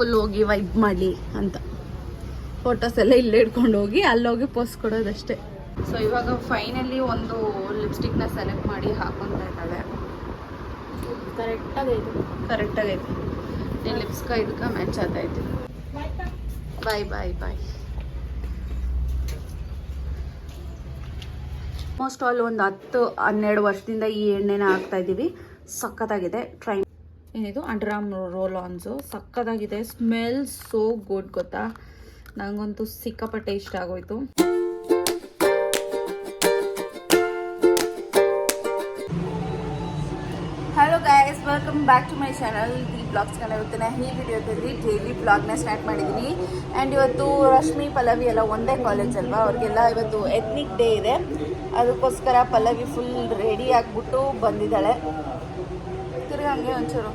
Full ಹೋಗಿ vibe ಮಾಡಿ ಅಂತ. ಫೋಟೋಸ್ ಎಲ್ಲ ಇಲ್ಲೇ ಇಟ್ಕೊಂಡು ಹೋಗಿ ಅಲ್ಲೋಗಿ ಪೋಸ್ಟ್ ಕೊಡೋದಷ್ಟೇ. ಸೊ ಇವಾಗ ಫೈನಲಿ ಒಂದು ಲಿಪ್ಸ್ಟಿಕ್ನ ಸೆಲೆಕ್ಟ್ ಮಾಡಿ ಹಾಕೊತಾ ಇದ್ದಾಳೆ. ಕರೆಕ್ಟಾಗಿ ಇದು ಕರೆಕ್ಟಾಗೈತೆ ನೀನು ಲಿಪ್ಸ್ಕ ಇದಕ್ಕೆ ಮ್ಯಾಚ್ ಆಗ್ತೈತೆ ಬಾಯ್ ಬಾಯ್ ಬಾಯ್ ಆಲ್ಮೋಸ್ಟ್ ಆಲ್ ಒಂದು ಹತ್ತು ಹನ್ನೆರಡು ವರ್ಷದಿಂದ ಈ ಎಣ್ಣೆನ ಹಾಕ್ತಾ ಇದ್ದೀವಿ. ಸಖತ್ತಾಗಿದೆ. ಟ್ರೈ ಏನಿದು? ಅಂಡ್ರಾಮ್ ರೋಲ್ ಆನ್ಸು ಸಕ್ಕದಾಗಿದೆ. ಸ್ಮೆಲ್ ಸೋ ಗುಡ್ ಗೊತ್ತಾ? ನನಗಂತೂ ಸಿಕ್ಕಾಪಟ್ಟೆ ಇಷ್ಟ ಆಗೋಯ್ತು. Hello guys welcome back to my channel the blogs channel ಇವತ್ತು ನಾನು ಈ ವಿಡಿಯೋದಲ್ಲಿ ಡೈಲಿ ಬ್ಲಾಗ್ನ ಸ್ಟಾರ್ಟ್ ಮಾಡಿದ್ದೀನಿ ಆ್ಯಂಡ್ ಇವತ್ತು ರಶ್ಮಿ, ಪಲ್ಲವಿ ಎಲ್ಲ ಒಂದೇ ಕಾಲೇಜ್ ಅಲ್ವಾ? ಅವ್ರಿಗೆಲ್ಲ ಇವತ್ತು ಎತ್ನಿಕ್ ಡೇ ಇದೆ. ಅದಕ್ಕೋಸ್ಕರ ಪಲ್ಲವಿ ಫುಲ್ ರೆಡಿ ಆಗಿಬಿಟ್ಟು ಬಂದಿದ್ದಾಳೆ. ತಿರ್ಗಿ ಹಂಗೆ ಒಂಚೂರು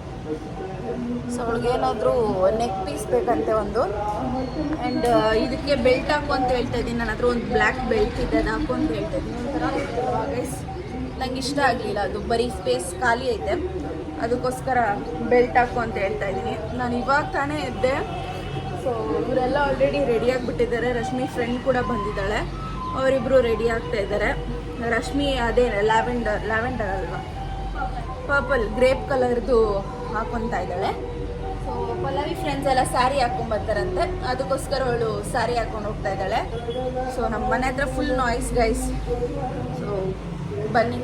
ಸೊ ಅವಳಿಗೇನಾದರೂ ನೆಕ್ ಪೀಸ್ ಬೇಕಂತೆ ಒಂದು. ಆ್ಯಂಡ್ ಇದಕ್ಕೆ ಬೆಲ್ಟ್ ಹಾಕು ಅಂತ ಹೇಳ್ತಾ ಇದ್ದೀನಿ. ನನ್ನ ಹತ್ರ ಒಂದು ಬ್ಲ್ಯಾಕ್ ಬೆಲ್ಟ್ ಇದೆ, ಅದು ಹಾಕು ಅಂತ ಹೇಳ್ತಾ ಇದ್ದೀನಿ. ಒಂಥರ ನಂಗೆ ಇಷ್ಟ ಆಗಲಿಲ್ಲ ಅದು. ಬರೀ ಸ್ಪೇಸ್ ಖಾಲಿ ಐತೆ. ಅದಕ್ಕೋಸ್ಕರ ಬೆಲ್ಟ್ ಹಾಕು ಅಂತ ಹೇಳ್ತಾ ಇದ್ದೀನಿ. ನಾನು ಇವಾಗ ತಾನೇ ಇದ್ದೆ ಸೊ ಇವರೆಲ್ಲ ಆಲ್ರೆಡಿ ರೆಡಿ ಆಗಿಬಿಟ್ಟಿದ್ದಾರೆ. ರಶ್ಮಿ ಫ್ರೆಂಡ್ ಕೂಡ ಬಂದಿದ್ದಾಳೆ. ಅವರಿಬ್ಬರು ರೆಡಿ ಆಗ್ತಾ ಇದ್ದಾರೆ. ರಶ್ಮಿ ಅದೇ ಲ್ಯಾವೆಂಡರ್ ಲ್ಯಾವೆಂಡರ್ ಅಲ್ವಾ? ಪರ್ಪಲ್ ಗ್ರೇಪ್ ಕಲರ್ದು ಹಾಕೊತಾ ಇದ್ದಾಳೆ. ಪಲ್ಲವಿ ಸ್ಯಾರಿ ಹಾಕೊಂಡ್ ಬರ್ತಾರಂತೆ. ಅದಕ್ಕೋಸ್ಕರ ಅವಳು ಸ್ಯಾರಿ ಹಾಕೊಂಡು ಹೋಗ್ತಾ ಇದ್ದಾಳೆ. ಸೊ ನಮ್ಮ ಮನೆ ಹತ್ರ ಫುಲ್ ನಾಯ್ಸ್ ಗೈಸ್ ಸೊ ಬನ್ನಿ.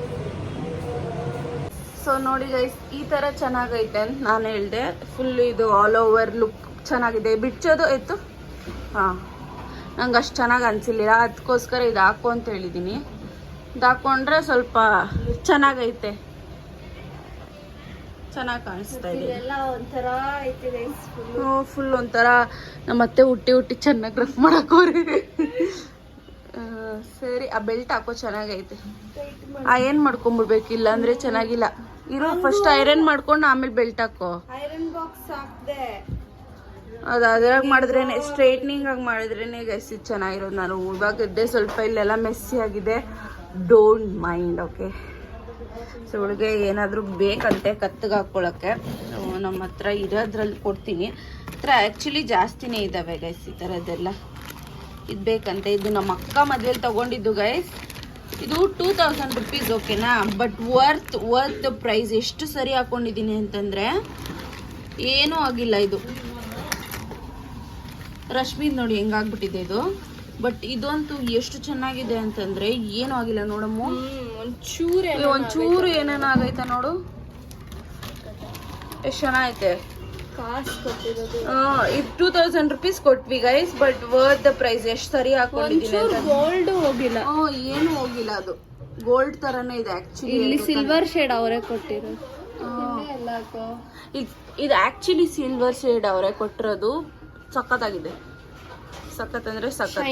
ಸೊ ನೋಡಿ ಗೈಸ್ ಈ ಥರ ಚೆನ್ನಾಗೈತೆ ಅಂತ ನಾನು ಹೇಳಿದೆ. ಫುಲ್ ಇದು ಆಲ್ ಓವರ್ ಲುಕ್ ಚೆನ್ನಾಗಿದೆ. ಬಿಚ್ಚೋದು ಇತ್ತು ಹಾಂ. ನಂಗೆ ಅಷ್ಟು ಚೆನ್ನಾಗಿ ಅನಿಸಿಲ್ಲ ಅದಕ್ಕೋಸ್ಕರ ಇದು ಹಾಕು ಅಂತ ಹೇಳಿದ್ದೀನಿ ಇದು ಹಾಕ್ಕೊಂಡ್ರೆ ಸ್ವಲ್ಪ ಚೆನ್ನಾಗೈತೆ. ಚೆನ್ನಾಗಿ ಕಾಣಿಸ್ತಾ ಇದೆ. ಫುಲ್ ಒಂಥರ ನಮ್ಮ ಅತ್ತೆ ಹುಟ್ಟಿ ಹುಟ್ಟಿ ಚೆನ್ನಾಗಿ ರಫ್ ಮಾಡಕೋರಿ ಸರಿ ಆ ಬೆಲ್ಟ್ ಹಾಕೋ ಚೆನ್ನಾಗೈತೆ. ಆ ಏನ್ ಮಾಡ್ಕೊಂಬಿಡ್ಬೇಕು? ಇಲ್ಲ ಅಂದ್ರೆ ಚೆನ್ನಾಗಿಲ್ಲ. ಇರೋ ಫಸ್ಟ್ ಐರನ್ ಮಾಡ್ಕೊಂಡು ಆಮೇಲೆ ಬೆಲ್ಟ್ ಹಾಕೋ. ಐರನ್ ಬಾಕ್ಸ್ ಹಾಕ್ದೆ. ಅದು ಅದ್ರಾಗ ಮಾಡಿದ್ರೇನೆ ಸ್ಟ್ರೈಟ್ನಿಂಗ್ ಆಗಿ ಮಾಡಿದ್ರೇನೆ ಗೈಸ್ ಇದು ಚೆನ್ನಾಗಿರೋದು ನಾನು. ಇವಾಗ ಇದ್ದೆ ಸ್ವಲ್ಪ ಇಲ್ಲೆಲ್ಲ ಮೆಸ್ಸಿ ಆಗಿದೆ. ಡೋಂಟ್ ಮೈಂಡ್ ಓಕೆ ಸೊ ಅವಳಿಗೆ ಏನಾದರೂ ಬೇಕಂತೆ ಕತ್ತಿಗೆ ಹಾಕ್ಕೊಳ್ಳೋಕ್ಕೆ So, ನಮ್ಮ ಹತ್ರ ಇರೋದ್ರಲ್ಲಿ ಕೊಡ್ತೀನಿ. ಹತ್ರ ಆ್ಯಕ್ಚುಲಿ ಜಾಸ್ತಿನೇ ಇದ್ದಾವೆ ಗೈಸ್ ಈ ಥರದ್ದೆಲ್ಲ ಇದು ಬೇಕಂತೆ. ಇದು ನಮ್ಮ ಅಕ್ಕ ಮದುವೆಲಿ ತೊಗೊಂಡಿದ್ದು ಗೈಸ್ ಇದು ಟೂ ತೌಸಂಡ್ ರುಪೀಸ್ ಓಕೆನಾ ಬಟ್ ವರ್ತ್ ವರ್ತ್ ಪ್ರೈಸ್ ಎಷ್ಟು ಸರಿ ಹಾಕೊಂಡಿದ್ದೀನಿ ಅಂತಂದರೆ ಏನೂ ಆಗಿಲ್ಲ ಇದು. ರಶ್ಮಿದ್ ನೋಡಿ ಹೆಂಗಾಗ್ಬಿಟ್ಟಿದೆ ಇದು. ಬಟ್ ಇದಂತೂ ಎಷ್ಟು ಚೆನ್ನಾಗಿದೆ ಅಂತಂದರೆ ಏನೂ ಆಗಿಲ್ಲ ನೋಡಮ್ಮ. ಒಂಚೂರು ಒಂಚೂರು ಏನೇನ ಆಗೈತೆ ನೋಡು? ಎಷ್ಟು ಚೆನ್ನಾಗೈತೆ. ಟೂ ತೌಸಂಡ್ ರುಪೀಸ್ ಕೊಟ್ವಿ guys but worth the price ಎಷ್ಟು ಸರಿ ಹಾಕೊಂಡಿದ್ದೀನಿ ಗೋಲ್ಡ್ ಹೋಗಿಲ್ಲ. ಏನು ಹೋಗಿಲ್ಲ ಅದು. ಗೋಲ್ಡ್ ತರನೇ ಇದೆ ಆಕ್ಚುಲಿ ಇಲ್ಲಿ ಸಿಲ್ವರ್ ಶೇಡ್ ಅವರೇ ಕೊಟ್ಟಿರೋದು. ಇದು ಆಕ್ಚುಲಿ ಸಿಲ್ವರ್ ಶೇಡ್ ಅವರೇ ಕೊಟ್ಟಿರೋದು. ಸಖತ್ತಾಗಿದೆ. ಸಖತ್ ಅಂದ್ರೆ ಸಖತ್.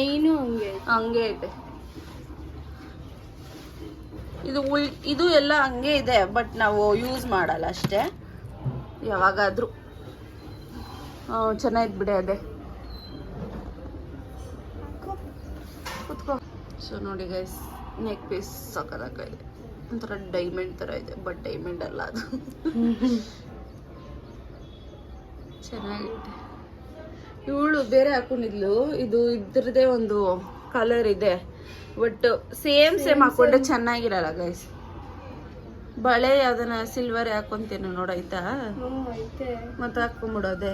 ಹಂಗೆ ಐತೆ. ಇದು ಉಳ್ ಇದು ಎಲ್ಲ ಹಂಗೆ ಇದೆ ಬಟ್ ನಾವು ಯೂಸ್ ಮಾಡಲ್ಲ ಅಷ್ಟೇ. ಯಾವಾಗಾದರೂ. ಚೆನ್ನಾಗಿದ್ ಬಿಡೆ ಅದೇ. ಕುತ್ಕೋ. ಸೊ ನೋಡಿ ಗೈಸ್ ನೆಕ್ ಪೀಸ್ ಸಕ್ಕದಾಗಿದೆ ಒಂಥರ ಡೈಮಂಡ್ ಥರ ಇದೆ ಬಟ್ ಡೈಮಂಡ್ ಅಲ್ಲ ಅದು. ಚೆನ್ನಾಗಿದೆ. ಇವಳು ಬೇರೆ ಹಾಕೊಂಡಿದ್ಲು. ಇದು ಇದ್ರದೇ ಒಂದು ಕಲರ್ ಇದೆ. ಬಟ್ ಸೇಮ್ ಸೇಮ್ ಹಾಕೊಂಡ್ರೆ ಚೆನ್ನಾಗಿರಲ್ಲ ಗೈಸ್ ಬಳೆ ಅದನ್ನ ಸಿಲ್ವರ್ ಹಾಕೊಂತೀನಿ ನೋಡಾಯ್ತಾ ಮತ್ತ ಮತ್ತೆ ಹಾಕೊಂಬಿಡೋದೆ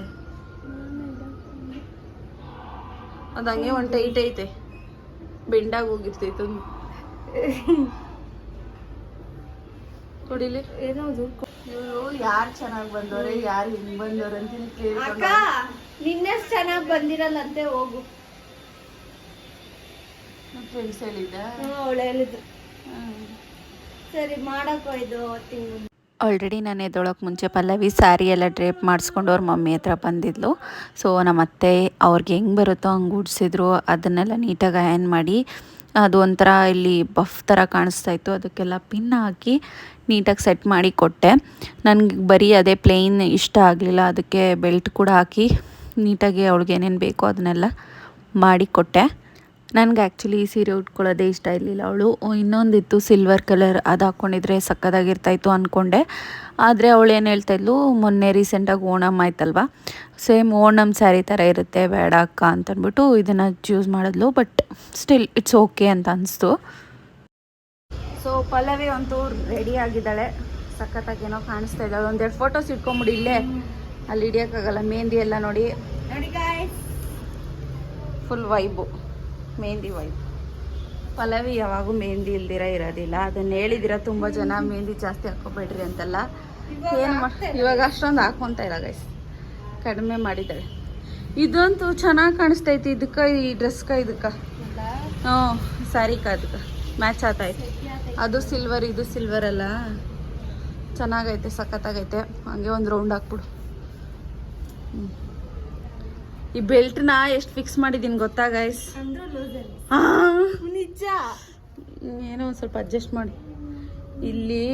ಅದು ಹಂಗೆ ಒಂದು ಟೈಟ್ ಐತೆ. ಬೆಂಡಾಗಿ ಹೋಗಿರ್ತೈತೆ ಒಂದು ಕೊಡಿಲಿ ಏನದು ಇವರು ಯಾರು ಚೆನ್ನಾಗಿ ಬಂದವ್ರೆ ಯಾರು ಹಿಂಗ್ ಬಂದವ್ರೆ ಅಂತ ನಿನ್ನೆಷ್ಟು ಚೆನ್ನಾಗಿ ಬಂದಿರಲ್ಲಂತೆ ಹೋಗು. ಫ್ರೆಂಡ್ಸ್ ಹೇಳಿದ್ದ ಹ್ಮ್ ಅವಳು ಹೇಳಿದ್ರು ಸರಿ ಮಾಡಕ್ಕೋ ಇದು ತಿಂಗಳು ಆಲ್ರೆಡಿ ನಾನು ಎದ್ದೊಳಕ್ಕೆ ಮುಂಚೆ ಪಲ್ಲವಿ ಸ್ಯಾರಿ ಎಲ್ಲ ಡ್ರೇಪ್ ಮಾಡಿಸ್ಕೊಂಡು ಅವ್ರ ಮಮ್ಮಿ ಹತ್ರ ಬಂದಿದ್ಲು. ಸೊ ನಮ್ಮ ಅತ್ತೆ ಅವ್ರಿಗೆ ಹೆಂಗೆ ಬರುತ್ತೋ ಹಂಗೆ ಉಡ್ಸಿದ್ರು. ಅದನ್ನೆಲ್ಲ ನೀಟಾಗಿ ಅಯನ್ ಮಾಡಿ ಅದು ಒಂಥರ ಇಲ್ಲಿ ಬಫ್ ಥರ ಕಾಣಿಸ್ತಾ ಇತ್ತು. ಅದಕ್ಕೆಲ್ಲ ಪಿನ್ ಹಾಕಿ ನೀಟಾಗಿ ಸೆಟ್ ಮಾಡಿ ಕೊಟ್ಟೆ. ನನಗೆ ಬರೀ ಅದೇ ಪ್ಲೇನ್ ಇಷ್ಟ ಆಗಲಿಲ್ಲ. ಅದಕ್ಕೆ ಬೆಲ್ಟ್ ಕೂಡ ಹಾಕಿ ನೀಟಾಗಿ ಅವಳಿಗೆ ಏನೇನು ಬೇಕೋ ಅದನ್ನೆಲ್ಲ ಮಾಡಿ ಕೊಟ್ಟೆ. ನನಗೆ ಆ್ಯಕ್ಚುಲಿ ಈ ಸೀರೆ ಉಟ್ಕೊಳ್ಳೋದೇ ಇಷ್ಟ ಇರಲಿಲ್ಲ. ಅವಳು ಇನ್ನೊಂದಿತ್ತು ಸಿಲ್ವರ್ ಕಲರ್ ಅದು ಹಾಕ್ಕೊಂಡಿದ್ರೆ ಸಕ್ಕದಾಗಿರ್ತಾಯಿತ್ತು ಅಂದ್ಕೊಂಡೆ ಆದರೆ ಅವಳು ಏನು ಹೇಳ್ತಾಯಿದ್ಲು ಮೊನ್ನೆ ರೀಸೆಂಟಾಗಿ ಓಣಂ ಆಯ್ತಲ್ವ? ಸೇಮ್ ಓಣಮ್ ಸ್ಯಾರಿ ಥರ ಇರುತ್ತೆ ಬೇಡ ಅಕ್ಕ ಅಂತಂದ್ಬಿಟ್ಟು ಇದನ್ನು ಚೂಸ್ ಮಾಡಿದ್ಲು. ಬಟ್ ಸ್ಟಿಲ್ ಇಟ್ಸ್ ಓಕೆ ಅಂತ ಅನಿಸ್ತು. ಸೊ ಪಲ್ಲವಿ ಅಂತೂ ರೆಡಿ ಆಗಿದ್ದಾಳೆ. ಸಖತ್ತಾಗೇನೋ ಕಾಣಿಸ್ತಾ ಇದ್ದಾಳೆ ಒಂದೆರಡು ಫೋಟೋಸ್ ಇಟ್ಕೊಂಬಿಡಿ ಇಲ್ಲೇ. ಅಲ್ಲಿ ಹಿಡಿಯೋಕ್ಕಾಗಲ್ಲ. ಮೆಹಂದಿ ಎಲ್ಲ ನೋಡಿ. ನೋಡಿ guys full vibe mehndi wife Pallavi ಯಾವಾಗೂ ಮೆಹಂದಿ ಇಲ್ದಿರ ಇರೋದಿಲ್ಲ ಅದನ್ನ ಹೇಳಿದಿರ ತುಂಬ ಜನ ಮೆಹಂದಿ ಜಾಸ್ತಿ ಹಾಕೋಬೇಡ್ರಿ ಅಂತಲ್ಲ. ಏನು ಮಾಡಿ ಇವಾಗ ಅಷ್ಟೊಂದು ಹಾಕೊಂತ ಇಲ್ಲ ಗೈಸ್ ಕಡಿಮೆ ಮಾಡಿದ್ದಾಳೆ ಇದಂತೂ ಚೆನ್ನಾಗಿ ಕಾಣಿಸ್ತೈತಿ. ಇದಕ್ಕೆ ಈ ಡ್ರೆಸ್ಗೆ ಇದಕ್ಕೆ. ಹ್ಞೂ ಸ್ಯಾರಿಕ ಅದಕ್ಕೆ. ಮ್ಯಾಚ್ ಆತೈತೆ ಅದು ಸಿಲ್ವರ್ ಇದು ಸಿಲ್ವರ್ ಅಲ್ಲ. ಚೆನ್ನಾಗೈತೆ ಸಖತ್ತಾಗೈತೆ. ಹಂಗೆ ಒಂದು ರೌಂಡ್ ಹಾಕ್ಬಿಡು. ಹ್ಮ್. ಈ ಬೆಲ್ಟ್ನ ಎಷ್ಟು ಫಿಕ್ಸ್ ಮಾಡಿದ್ದೀನಿ ಗೊತ್ತಾ ಗೈಸ್ ನಿಜ. ಏನೋ ಒಂದು ಸ್ವಲ್ಪ ಅಡ್ಜಸ್ಟ್ ಮಾಡಿ. ಇಲ್ಲಿ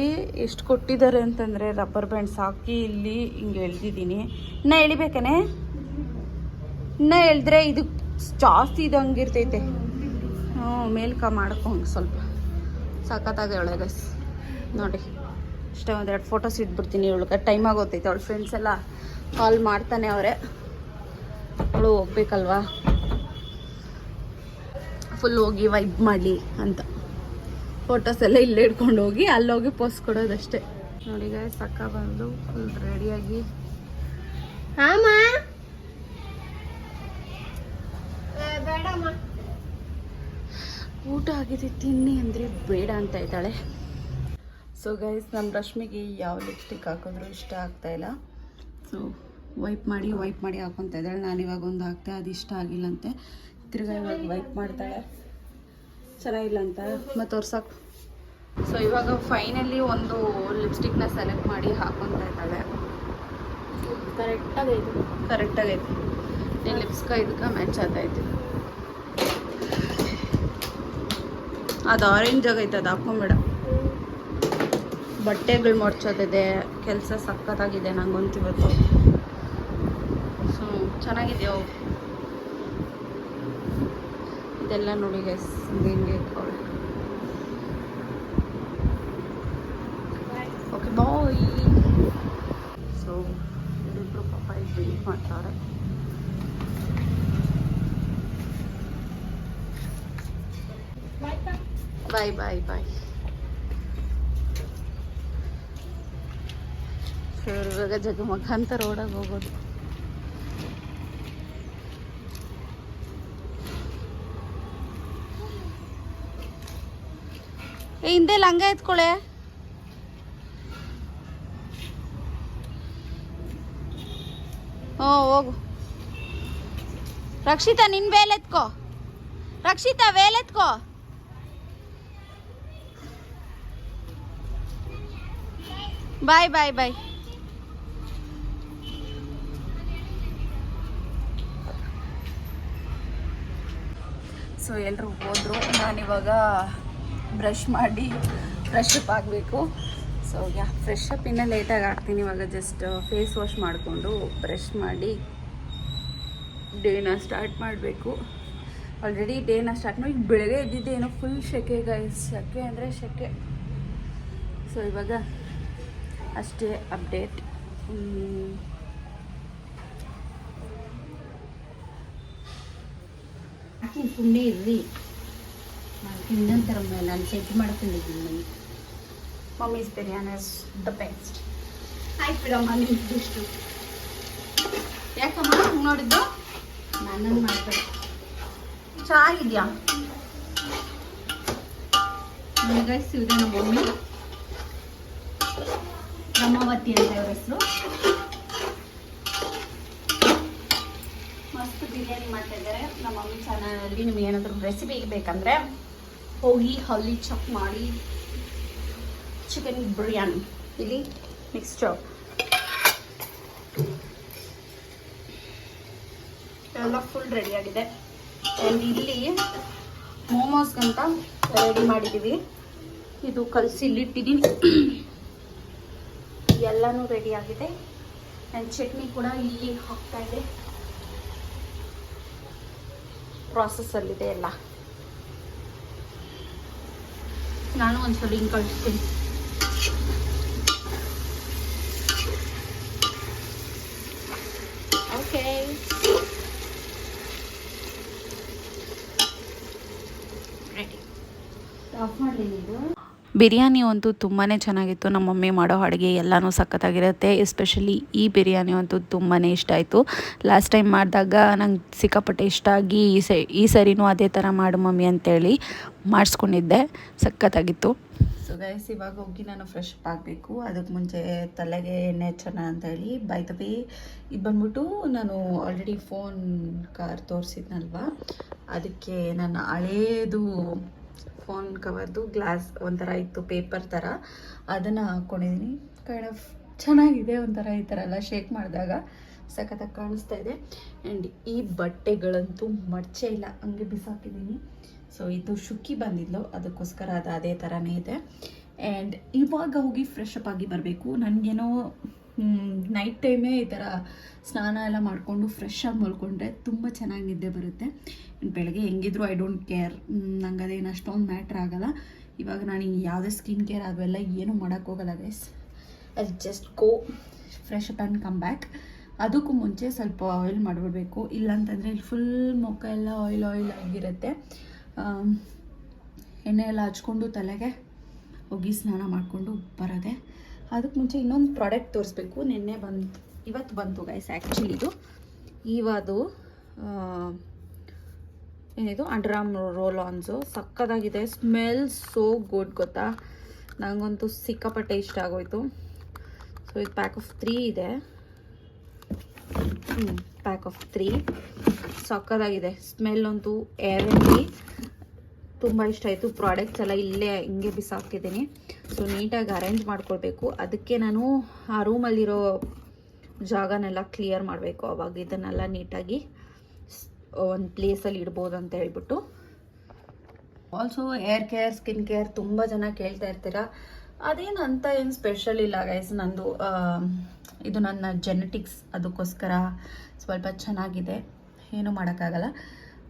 ಎಷ್ಟು ಕೊಟ್ಟಿದ್ದಾರೆ ಅಂತಂದರೆ ರಬ್ಬರ್ ಬ್ಯಾಂಡ್ಸ್ ಹಾಕಿ ಇಲ್ಲಿ ಹಿಂಗೆ ಎಳ್ದಿದ್ದೀನಿ. ಇನ್ನ ಎಳಿಬೇಕೇನೆ? ಇನ್ನ ಎಳ್ದ್ರೆ ಇದು ಜಾಸ್ತಿ ಇದು ಹಂಗಿರ್ತೈತೆ. ಹ್ಞೂ ಮೇಲ್ಕ ಮಾಡ್ಕೊ ಹಂಗೆ ಸ್ವಲ್ಪ. ಸಖತ್ತಾಗಿ ಅವಳೆ ಗೈಸ್ ನೋಡಿ ಇಷ್ಟೇ ಒಂದೆರಡು ಫೋಟೋಸ್ ಇಟ್ಬಿಡ್ತೀನಿ. ಇವಳಿಗೆ ಟೈಮ್ ಆಗೋತೈತೆ ಅವಳ ಫ್ರೆಂಡ್ಸ್ ಎಲ್ಲ ಕಾಲ್ ಮಾಡ್ತಾನೆ ಅವರೇ. ಅವಳು ಹೋಗ್ಬೇಕಲ್ವಾ? ಫುಲ್ ಹೋಗಿ ವೈಬ್ ಮಾಡಲಿ ಅಂತ. ಫೋಟೋಸ್ ಎಲ್ಲ ಇಲ್ಲೇ ಇಟ್ಕೊಂಡು ಹೋಗಿ ಅಲ್ಲೋಗಿ ಪೋಸ್ ಕೊಡೋದಷ್ಟೇ. ನೋಡಿ ಗಾಯ ಸಕ್ಕ ಬಂದು ಫುಲ್ ರೆಡಿಯಾಗಿ ಊಟ ಆಗಿದೆ ತಿನ್ನಿ ಅಂದರೆ ಬೇಡ ಅಂತ ಇದ್ದಾಳೆ. ಸೊ ಗೈಸ್ ನಮ್ಮ ರಶ್ಮಿಗೆ ಯಾವ ಲಿಪ್ಸ್ಟಿಕ್ ಹಾಕಿದ್ರು ಇಷ್ಟ ಆಗ್ತಾಯಿಲ್ಲ ಇಲ್ಲ. ಸೊ ವೈಪ್ ಮಾಡಿ ವೈಪ್ ಮಾಡಿ ಹಾಕೊತಾ ಇದ್ದಾಳೆ. ನಾನು ಇವಾಗ ಒಂದು ಹಾಕ್ತೆ ಅದು ಇಷ್ಟ ಆಗಿಲ್ಲಂತೆ. ತಿರ್ಗಾ ಇವಾಗ ವೈಪ್ ಮಾಡ್ತಾಳೆ ಚೆನ್ನಾಗಿಲ್ಲ ಅಂತ ಮತ್ತು ತೋರ್ಸಕ್ಕೆ ಸೊ ಇವಾಗ ಫೈನಲಿ ಒಂದು ಲಿಪ್ಸ್ಟಿಕ್ನ ಸೆಲೆಕ್ಟ್ ಮಾಡಿ ಹಾಕೊತಾ ಇದ್ದಾಳೆ. ಕರೆಕ್ಟಾಗೈತೆ ಕರೆಕ್ಟಾಗೈತೆ ನೀನು ಲಿಪ್ಸ್ಕ ಇದಕ್ಕೆ ಮ್ಯಾಚ್ ಆಗ್ತೈತಿ ಅದು ಆರೆಂಜ್ ಆಗೈತೆ ಅದು ಹಾಕೊಂಬೇಡ ಬಟ್ಟೆಗಳು ಮೊಡ್ಚೋದಿದೆ ಕೆಲಸ ಸಖತ್ತಾಗಿದೆ ನಂಗಂತೂ ಇವತ್ತು ಚೆನ್ನಾಗಿದೆಯೋ? ಇದೆಲ್ಲ ನೋಡಿ ಗೈಸ್ ಹಿಂಗೆ ಇಟ್ಕೊಳ್ಳಿ ಓಕೆ ಬಾಯ್ ಸೊ ಇಲ್ಲಿಬ್ರು ಪಾಪ ಇಲ್ಲಿ ವೆಯ್ಟ್ ಮಾಡ್ತಾರೆ. ಬಾಯ್ ಬಾಯ್ ಬಾಯ್ ಸರ್ ಇವಾಗ ಜಗಮಗ ಅಂತ ರೋಡಾಗಿ ಹೋಗೋದು. ಹಿಂದೆ ಲಂಗ ಎತ್ಕೊಳೆ ಹ್ಞೂ ಹೋಗು. ರಕ್ಷಿತಾ, ನಿನ್ ವೇಲೆತ್ಕೋ ರಕ್ಷಿತಾ ವೇಲೆತ್ಕೋ ಬಾಯ್ ಬಾಯ್ ಬಾಯ್. ಸೊ ಎಲ್ಲರೂ ಹೋದರು. ನಾನಿವಾಗ ಬ್ರಷ್ ಮಾಡಿ ಫ್ರೆಶ್ ಅಪ್ ಆಗಬೇಕು. ಸೊ ಯಾ ಫ್ರೆಶ್ ಅಪ್ ಇನ್ನೂ ಲೇಟಾಗಿ ಆಗ್ತೀನಿ ಇವಾಗ ಜಸ್ಟ್ ಫೇಸ್ ವಾಶ್ ಮಾಡಿಕೊಂಡು ಬ್ರಷ್ ಮಾಡಿ ಡೇನ ಸ್ಟಾರ್ಟ್ ಮಾಡಬೇಕು. ಆಲ್ರೆಡಿ ಡೇನ ಸ್ಟಾರ್ಟ್ ಮಾಡಿ ಬೆಳಗ್ಗೆ ಎದ್ದಿದ್ದೇನೋ ಫುಲ್ ಸೆಕೆ ಗೈಸ್ ಸೆಕೆ ಅಂದರೆ ಸೆಕೆ ಸೊ ಇವಾಗ ಅಷ್ಟೇ ಅಪ್ಡೇಟ್ ಪುಣ್ಯ ಸುಮ್ಮನೆ ಇರ್ರಿ ನಾನು ನಾನು ಸೆಟ್ ಮಾಡ್ಕೊಂಡಿದ್ದೀನಿ mummy's biryani is the best ಆಯ್ತು ಬಿಡಮ್ಮ ನಿಮ್ದಿಷ್ಟು ಯಾಕಮ್ಮ ಹಂಗ್ ನೋಡಿದ್ದು? ನನ್ನನ್ನು ಮಾಡ್ಬೇಡಿ ಚೆನ್ನಾಗಿದ್ಯಾ? ಗೈಸ್ ಇದೆ ನಮ್ಮ ಮಮ್ಮಿ? ಬ್ರಹ್ಮಾವತಿ ಅಂತ ಅವ್ರ ಹೆಸರು. ಮಸ್ತ್ ಬಿರಿಯಾನಿ ಮಾಡ್ತಾ ಇದ್ದಾರೆ. ನಮ್ಮ ಮಮ್ಮಿ ಚಾನಲಲ್ಲಿ ನಿಮ್ಗೆ ಏನಾದರೂ ರೆಸಿಪಿ ಬೇಕಂದ್ರೆ ಹೋಗಿ ಅಲ್ಲಿ ಚಕ್ ಮಾಡಿ ಚಿಕನ್ ಬಿರಿಯಾನಿ ಇಲ್ಲಿ ಮಿಕ್ಸ್ಚರ್ ಎಲ್ಲ ಫುಲ್ ರೆಡಿ ಆಗಿದೆ. ಆ್ಯಂಡ್ ಇಲ್ಲಿ ಮೋಮೋಸ್ಗಂತ ರೆಡಿ ಮಾಡಿದ್ದೀವಿ ಇದು ಕಲಸಿ ಇಲ್ಲಿಟ್ಟಿದ್ದೀನಿ ಎಲ್ಲನೂ ಆಗಿದೆ. ಆ್ಯಂಡ್ ಚಟ್ನಿ ಕೂಡ ಇಲ್ಲಿ ಹಾಕ್ತಾ ಇದೆ. ಪ್ರಾಸೆಸ್ಸಲ್ಲಿದೆ ಎಲ್ಲ. ನಾನು ಒಂದ್ಸಲ ಹಿಂಗೆ ಕಳಿಸ್ತೀನಿ. ಓಕೆ ರೆಡಿ ಆಫ್ ಮಾಡಲಿ ನೀವು ಬಿರಿಯಾನಿ ಅಂತೂ ತುಂಬಾ ಚೆನ್ನಾಗಿತ್ತು. ನಮ್ಮ ಮಮ್ಮಿ ಮಾಡೋ ಅಡುಗೆ ಎಲ್ಲನೂ ಸಖತ್ತಾಗಿರುತ್ತೆ. ಎಸ್ಪೆಷಲಿ ಈ ಬಿರಿಯಾನಿ ಅಂತೂ ತುಂಬಾ ಇಷ್ಟ ಆಯಿತು. ಲಾಸ್ಟ್ ಟೈಮ್ ಮಾಡಿದಾಗ ನಂಗೆ ಸಿಕ್ಕಾಪಟ್ಟೆ ಇಷ್ಟ ಆಗಿ ಈ ಸ, ಈ ಸರಿನೂ ಅದೇ ಥರ ಮಾಡು ಮಮ್ಮಿ ಅಂತೇಳಿ ಮಾಡಿಸ್ಕೊಂಡಿದ್ದೆ. ಸಖತ್ತಾಗಿತ್ತು. ಸೊ ಗೈಸ್ ಇವಾಗ ಹೋಗಿ ನಾನು ಫ್ರೆಶ್ ಅಪ್ ಆಗಬೇಕು. ಅದಕ್ಕೆ ಮುಂಚೆ ತಲೆಗೆ ಎಣ್ಣೆ ಹಚ್ಚೋಣ ಅಂತೇಳಿ. ಬೈ ದ ವೇ ಇದು ಬಂದ್ಬಿಟ್ಟು ನಾನು ಆಲ್ರೆಡಿ ಫೋನ್ ಕಾರ್ ತೋರಿಸಿದ್ನಲ್ವಾ? ಅದಕ್ಕೆ ನನ್ನ ಹಳೇದು ಫೋನ್ ಕವರ್ದು ಗ್ಲಾಸ್ ಒಂಥರ ಇತ್ತು, ಪೇಪರ್ ಥರ. ಅದನ್ನು ಹಾಕ್ಕೊಂಡಿದ್ದೀನಿ ಕೈಂಡ್ ಆಫ್ ಚೆನ್ನಾಗಿದೆ ಒಂಥರ ಈ ಥರ ಎಲ್ಲ ಶೇಕ್ ಮಾಡಿದಾಗ ಸಖತ್ತಾಗಿ ಕಾಣಿಸ್ತಾ ಇದೆ. ಆ್ಯಂಡ್ ಈ ಬಟ್ಟೆಗಳಂತೂ ಮಡಚೆ ಇಲ್ಲ, ಹಂಗೆ ಬಿಸಾಕಿದ್ದೀನಿ ಸೊ ಇದು ಶುಕ್ಕಿ ಬಂದಿದ್ಲು, ಅದಕ್ಕೋಸ್ಕರ ಅದು ಅದೇ ಥರನೇ ಇದೆ. ಆ್ಯಂಡ್ ಇವಾಗ ಹೋಗಿ ಫ್ರೆಶ್ ಅಪ್ ಆಗಿ ಬರಬೇಕು. ನನಗೇನೋ ನೈಟ್ ಟೈಮೇ ಈ ಥರ ಸ್ನಾನ ಎಲ್ಲ ಮಾಡಿಕೊಂಡು ಫ್ರೆಶ್ ಆಗಿ ಮಲ್ಕೊಂಡ್ರೆ ತುಂಬ ಚೆನ್ನಾಗಿ ನಿದ್ದೆ ಬರುತ್ತೆ. ಬೆಳಗ್ಗೆ ಹೆಂಗಿದ್ರು ಐ ಡೋಂಟ್ ಕೇರ್ ನಂಗೆ ಅದೇನು ಅಷ್ಟೊಂದು ಮ್ಯಾಟ್ರ್ ಆಗೋಲ್ಲ. ಇವಾಗ ನಾನು ಯಾವುದೇ ಸ್ಕಿನ್ ಕೇರ್ ಅವೆಲ್ಲ ಏನೂ ಮಾಡೋಕ್ಕೋಗಲ್ಲ guys I just go fresh up and come back ಅದಕ್ಕೂ ಮುಂಚೆ ಸ್ವಲ್ಪ ಆಯಿಲ್ ಮಾಡಿಬಿಡ್ಬೇಕು. ಇಲ್ಲಾಂತಂದರೆ ಇಲ್ಲಿ ಫುಲ್ ಮುಖ ಎಲ್ಲ ಆಯಿಲ್ ಆಯಿಲ್ ಆಗಿರುತ್ತೆ. ಎಣ್ಣೆ ಎಲ್ಲ ಹಚ್ಕೊಂಡು ತಲೆಗೆ ಹೋಗಿ ಸ್ನಾನ ಮಾಡಿಕೊಂಡು ಬರೋದೆ ಅದಕ್ಕೆ ಮುಂಚೆ ಇನ್ನೊಂದು ಪ್ರಾಡಕ್ಟ್ ತೋರಿಸ್ಬೇಕು. ನಿನ್ನೆ ಬಂತು. ಇವತ್ತು ಬಂತು ಗೈಸ್ ಆ್ಯಕ್ಚುಲಿ ಇದು. ಇವದು ಏನಿದು? ಅಂಡ್ರಾಮ್ ರೋಲ್ ಆನ್ಸು ಸಕ್ಕತ್ತಾಗಿದೆ ಸ್ಮೆಲ್ ಸೋ ಗುಡ್ ಗೊತ್ತಾ? ನನಗಂತೂ ಸಿಕ್ಕಾಪಟ್ಟೆ ಇಷ್ಟ ಆಗೋಯ್ತು. ಸೊ ಇದು ಪ್ಯಾಕ್ ಆಫ್ ತ್ರೀ ಇದೆ. ಪ್ಯಾಕ್ ಆಫ್ ತ್ರೀ ಸಕ್ಕದಾಗಿದೆ. ಸ್ಮೆಲ್ ಅಂತೂ ಏವೆಂಟಿ ತುಂಬ ಇಷ್ಟ ಆಯಿತು. ಪ್ರಾಡಕ್ಟ್ಸ್ ಎಲ್ಲ ಇಲ್ಲೇ ಹಿಂಗೆ ಬಿಸಾಕ್ತಿದ್ದೀನಿ. ಸೊ ನೀಟಾಗಿ ಅರೇಂಜ್ ಮಾಡ್ಕೊಳ್ಬೇಕು. ಅದಕ್ಕೆ ನಾನು ಆ ರೂಮಲ್ಲಿರೋ ಜಾಗನೆಲ್ಲ ಕ್ಲಿಯರ್ ಮಾಡಬೇಕು. ಅವಾಗ ಇದನ್ನೆಲ್ಲ ನೀಟಾಗಿ ಒಂದು ಪ್ಲೇಸಲ್ಲಿ ಇಡ್ಬೋದು ಅಂತ ಹೇಳ್ಬಿಟ್ಟು. Also air care skin care ತುಂಬ ಜನ ಕೇಳ್ತಾ ಇರ್ತೀರಾ? ಅದೇನು ಅಂತ ಏನು ಸ್ಪೆಷಲ್ ಇಲ್ಲ ಗೈಸ್ ನಂದು ಇದು ನನ್ನ ಜೆನೆಟಿಕ್ಸ್ ಅದಕ್ಕೋಸ್ಕರ ಸ್ವಲ್ಪ ಚೆನ್ನಾಗಿದೆ. ಏನೂ ಮಾಡೋಕ್ಕಾಗಲ್ಲ.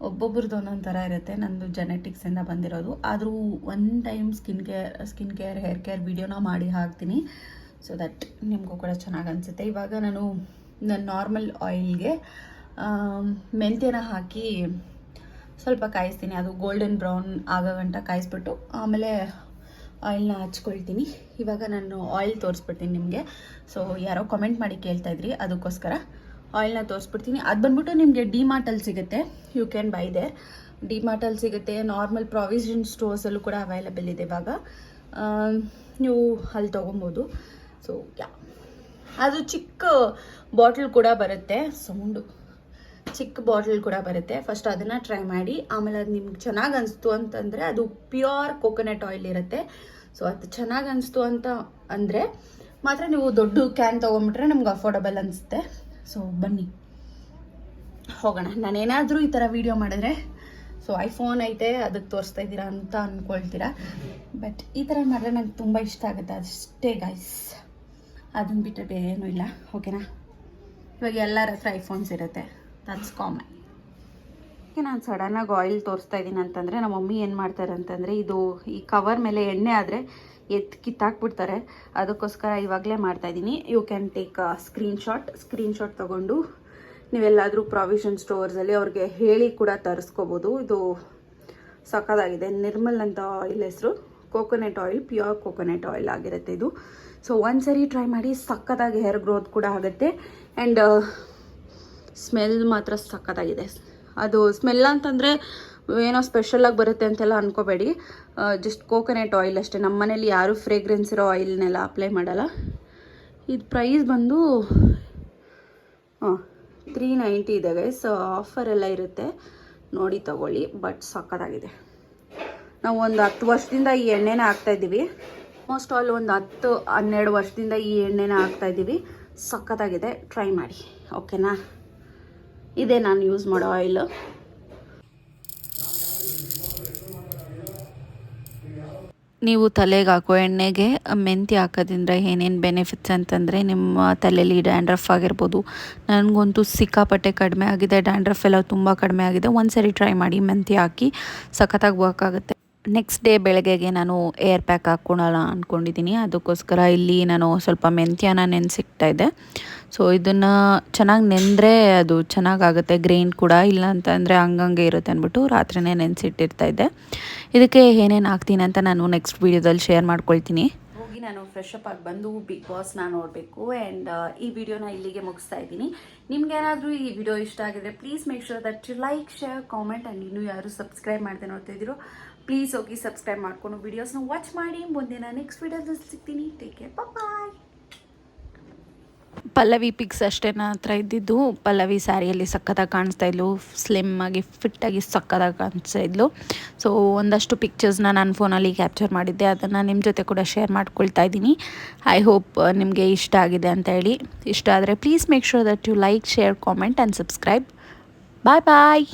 ಒಬ್ಬೊಬ್ರದ್ದು ಒಂದೊಂದು ಥರ ಇರುತ್ತೆ. ನಂದು ಜೆನೆಟಿಕ್ಸಿಂದ ಬಂದಿರೋದು. ಆದರೂ one time skin care skin care hair care ವಿಡಿಯೋನ ಮಾಡಿ ಹಾಕ್ತೀನಿ. ಸೊ ದಟ್ ನಿಮಗೂ ಕೂಡ ಚೆನ್ನಾಗಿ ಅನಿಸುತ್ತೆ. ಇವಾಗ ನಾನು ನನ್ನ ನಾರ್ಮಲ್ ಆಯಿಲ್ಗೆ ಮೆಂತ್ಯನ ಹಾಕಿ ಸ್ವಲ್ಪ ಕಾಯಿಸ್ತೀನಿ. ಅದು ಗೋಲ್ಡನ್ ಬ್ರೌನ್ ಆಗೋ ಗಂಟ ಕಾಯಿಸ್ಬಿಟ್ಟು ಆಮೇಲೆ ಆಯಿಲ್ನ ಹಚ್ಕೊಳ್ತೀನಿ. ಇವಾಗ ನಾನು ಆಯಿಲ್ ತೋರಿಸ್ಬಿಡ್ತೀನಿ ನಿಮಗೆ. ಸೊ ಯಾರೋ ಕಮೆಂಟ್ ಮಾಡಿ ಕೇಳ್ತಾಯಿದ್ರಿ ಅದಕ್ಕೋಸ್ಕರ. ಆಯಿಲ್ನ ತೋರಿಸ್ಬಿಡ್ತೀನಿ. ಅದು ಬಂದ್ಬಿಟ್ಟು ನಿಮಗೆ ಡಿ ಮಾರ್ಟಲ್ಲಿ ಸಿಗುತ್ತೆ. You can buy there D ಮಾರ್ಟಲ್ಲಿ ಸಿಗುತ್ತೆ. ನಾರ್ಮಲ್ ಪ್ರಾವಿಷನ್ ಸ್ಟೋರ್ಸಲ್ಲೂ ಕೂಡ ಅವೈಲಬಲ್ ಇದೆ ಇವಾಗ. ನೀವು ಅಲ್ಲಿ ತೊಗೊಬೋದು. ಸೊ ಯಾ ಅದು ಚಿಕ್ಕ ಬಾಟಲ್ ಕೂಡ ಬರುತ್ತೆ. ಸೌಂಡು ಚಿಕ್ಕ ಬಾಟಲ್ ಕೂಡ ಬರುತ್ತೆ. ಫಸ್ಟ್ ಅದನ್ನು ಟ್ರೈ ಮಾಡಿ. ಆಮೇಲೆ ಅದು ನಿಮ್ಗೆ ಚೆನ್ನಾಗಿ ಅನಿಸ್ತು ಅಂತಂದರೆ ಅದು ಪ್ಯೂರ್ ಕೋಕೋನಟ್ ಆಯಿಲ್ ಇರುತ್ತೆ. ಸೊ ಅದು ಚೆನ್ನಾಗಿ ಅನಿಸ್ತು ಅಂತ ಅಂದರೆ ಮಾತ್ರ ನೀವು ದೊಡ್ಡ ಕ್ಯಾನ್ ತೊಗೊಂಬಿಟ್ರೆ ನಮ್ಗೆ ಅಫೋರ್ಡಬಲ್ ಅನಿಸುತ್ತೆ. ಸೊ ಬನ್ನಿ. ಹೋಗೋಣ. ನಾನೇನಾದರೂ ಈ ಥರ ವೀಡಿಯೋ ಮಾಡಿದ್ರೆ ಸೊ ಐಫೋನ್ ಐತೆ ಅದಕ್ಕೆ ತೋರಿಸ್ತಾ ಇದ್ದೀರಾ ಅಂತ ಅಂದ್ಕೊಳ್ತೀರಾ ಬಟ್ ಈ ಥರ ಮಾಡಿದ್ರೆ ನಂಗೆ ತುಂಬ ಇಷ್ಟ ಆಗುತ್ತೆ. ಅಷ್ಟೇ ಗೈಸ್ ಅದನ್ನು ಬಿಟ್ಟರೆ ಬೇರೆ ಏನೂ ಇಲ್ಲ ಓಕೆನಾ ಇವಾಗ ಎಲ್ಲರ ಹತ್ರ ಐಫೋನ್ಸ್ ಇರುತ್ತೆ. ದಟ್ಸ್ ಕಾಮನ್ ಓಕೆ ನಾನು ಸಡನ್ನಾಗಿ ಆಯಿಲ್ ತೋರಿಸ್ತಾ ಇದ್ದೀನಿ ಅಂತಂದರೆ, ನಮ್ಮ ಮಮ್ಮಿ ಏನು ಮಾಡ್ತಾರೆ ಅಂತಂದರೆ, ಇದು ಈ ಕವರ್ ಮೇಲೆ ಎಣ್ಣೆ ಆದರೆ ಎತ್ತು ಕಿತ್ತಾಕ್ಬಿಡ್ತಾರೆ. ಅದಕ್ಕೋಸ್ಕರ ಇವಾಗಲೇ ಮಾಡ್ತಾಯಿದ್ದೀನಿ you can take screenshot screenshot ತೊಗೊಂಡು ನೀವೆಲ್ಲಾದರೂ ಪ್ರಾವಿಷನ್ ಸ್ಟೋರ್ಸಲ್ಲಿ ಅವ್ರಿಗೆ ಹೇಳಿ ಕೂಡ ತರಿಸ್ಕೋಬೋದು. ಇದು ಸಕ್ಕದಾಗಿದೆ ನಿರ್ಮಲ್ ಅಂತ ಆಯಿಲ್ ಹೆಸರು. Coconut oil pure coconut oil ಆಗಿರುತ್ತೆ ಇದು. ಸೊ ಒಂದ್ಸರಿ ಟ್ರೈ ಮಾಡಿ ಸಕ್ಕತ್ತಾಗಿ ಹೇರ್ ಗ್ರೋತ್ ಕೂಡ ಆಗುತ್ತೆ. ಆ್ಯಂಡ್ ಸ್ಮೆಲ್ ಮಾತ್ರ ಸಕ್ಕತ್ತಾಗಿದೆ ಅದು ಸ್ಮೆಲ್ ಅಂತಂದರೆ ಏನೋ ಸ್ಪೆಷಲಾಗಿ ಬರುತ್ತೆ ಅಂತೆಲ್ಲ ಅನ್ಕೋಬೇಡಿ. ಜಸ್ಟ್ ಕೋಕೋನೆಟ್ ಆಯಿಲ್ ಅಷ್ಟೇ. ನಮ್ಮ ಮನೇಲಿ ಯಾರೂ ಫ್ರೇಗ್ರೆನ್ಸ್ ಇರೋ ಆಯಿಲ್ನೆಲ್ಲ ಅಪ್ಲೈ ಮಾಡಲ್ಲ. ಇದು ಪ್ರೈಸ್ ಬಂದು ಹಾಂ ತ್ರೀ ನೈಂಟಿ ಇದೆ ಗೈಸ್ ಆಫರ್ ಎಲ್ಲ ಇರುತ್ತೆ. ನೋಡಿ ತಗೊಳ್ಳಿ ಬಟ್ ಸಕ್ಕತ್ತಾಗಿದೆ ನಾವು ಒಂದು ಹತ್ತು ವರ್ಷದಿಂದ ಈ ಎಣ್ಣೆನ ಹಾಕ್ತಾಯಿದ್ದೀವಿ ಮೋಸ್ಟ್ ಆಲ್ ಒಂದು ಹತ್ತು, ಹನ್ನೆರಡು ವರ್ಷದಿಂದ ಈ ಎಣ್ಣೆನ ಹಾಕ್ತಾಯಿದ್ದೀವಿ ಸಕ್ಕತ್ತಾಗಿದೆ ಟ್ರೈ ಮಾಡಿ. ಓಕೆನಾ ಇದೇ ನಾನು ಯೂಸ್ ಮಾಡೋ ಆಯಿಲು ನೀವು ತಲೆಗೆ ಹಾಕೋ ಎಣ್ಣೆಗೆ ಮೆಂತ್ಯ ಹಾಕೋದ್ರಿಂದ ಏನೇನು ಬೆನಿಫಿಟ್ಸ್ ಅಂತಂದರೆ ನಿಮ್ಮ ತಲೆಯಲ್ಲಿ ಡ್ಯಾಂಡ್ರಫ್ ಆಗಿರ್ಬೋದು. ನನಗಂತೂ ಸಿಕ್ಕಾಪಟ್ಟೆ ಕಡಿಮೆ ಆಗಿದೆ. ಡ್ಯಾಂಡ್ರಫ್ ಎಲ್ಲ ತುಂಬ ಕಡಿಮೆ ಆಗಿದೆ. ಒಂದು ಸರಿ ಟ್ರೈ ಮಾಡಿ ಮೆಂತ್ಯ ಹಾಕಿ ಸಖತ್ತಾಗಿ ವರ್ಕ್ ಆಗುತ್ತೆ. ನೆಕ್ಸ್ಟ್ ಡೇ ಬೆಳಗ್ಗೆಗೆ ನಾನು ಏರ್ ಪ್ಯಾಕ್ ಹಾಕ್ಕೊಳಲ್ಲ ಅಂದ್ಕೊಂಡಿದ್ದೀನಿ ಅದಕ್ಕೋಸ್ಕರ ಇಲ್ಲಿ ನಾನು ಸ್ವಲ್ಪ ಮೆಂತ್ಯನ ನೆನೆಸಿಕ್ತಾ ಇದ್ದೆ. ಸೊ ಇದನ್ನು ಚೆನ್ನಾಗಿ ನೆಂದರೆ ಅದು ಚೆನ್ನಾಗಾಗುತ್ತೆ ಗ್ರೈನ್ ಕೂಡ. ಇಲ್ಲ ಅಂತಂದರೆ ಹಂಗಂಗೆ ಇರುತ್ತೆ ಅಂದ್ಬಿಟ್ಟು ರಾತ್ರಿನೇ ನೆನೆಸಿಟ್ಟಿರ್ತಾ ಇದ್ದೆ. ಇದಕ್ಕೆ ಏನೇನು ಹಾಕ್ತೀನಿ ಅಂತ ನಾನು ನೆಕ್ಸ್ಟ್ ವೀಡಿಯೋದಲ್ಲಿ ಶೇರ್ ಮಾಡ್ಕೊಳ್ತೀನಿ. ಹೋಗಿ ನಾನು ಫ್ರೆಶ್ ಅಪ್ ಆಗಿ ಬಂದು ಬಿಗ್ ಬಾಸ್ನ ನೋಡಬೇಕು ಆ್ಯಂಡ್ ಈ ವಿಡಿಯೋನ ಇಲ್ಲಿಗೆ ಮುಗಿಸ್ತಾ ಇದ್ದೀನಿ. ನಿಮ್ಗೆ ಏನಾದರೂ ಈ ವಿಡಿಯೋ ಇಷ್ಟ ಆಗಿದ್ರೆ please make sure that you like share comment and ಇನ್ನೂ ಯಾರು ಸಬ್ಸ್ಕ್ರೈಬ್ ಮಾಡ್ದೆ ನೋಡ್ತಾ ಇದ್ದೀರೋ ಪ್ಲೀಸ್ ಹೋಗಿ ಸಬ್ಸ್ಕ್ರೈಬ್ ಮಾಡ್ಕೊಂಡು ವೀಡಿಯೋಸ್ನ ವಾಚ್ ಮಾಡಿ. ಮುಂದಿನ ನೆಕ್ಸ್ಟ್ ವಿಡಿಯೋದಲ್ಲಿ ಸಿಗ್ತೀನಿ. Take care bye Pallavi picks ಅಷ್ಟೇ ನನ್ನ ಹತ್ರ ಇದ್ದಿದ್ದು. ಪಲ್ಲವಿ ಸ್ಯಾರಿಯಲ್ಲಿ ಸಕ್ಕತ್ತಾಗಿ ಕಾಣಿಸ್ತಾ ಇದ್ಲು. ಸ್ಲಿಮ್ ಆಗಿ ಫಿಟ್ಟಾಗಿ ಸಕ್ಕತ್ತಾಗಿ ಕಾಣಿಸ್ತಾ ಇದ್ಲು. ಸೊ ಒಂದಷ್ಟು ಪಿಕ್ಚರ್ಸ್ನ ನಾನು ಫೋನಲ್ಲಿ ಕ್ಯಾಪ್ಚರ್ ಮಾಡಿದ್ದೆ. ಅದನ್ನು ನಿಮ್ಮ ಜೊತೆ ಕೂಡ ಶೇರ್ ಮಾಡ್ಕೊಳ್ತಾ ಇದ್ದೀನಿ. ಐ ಹೋಪ್ ನಿಮಗೆ ಇಷ್ಟ ಆಗಿದೆ ಅಂತ ಹೇಳಿ. ಇಷ್ಟ ಆದರೆ please make sure that you like share comment and subscribe bye bye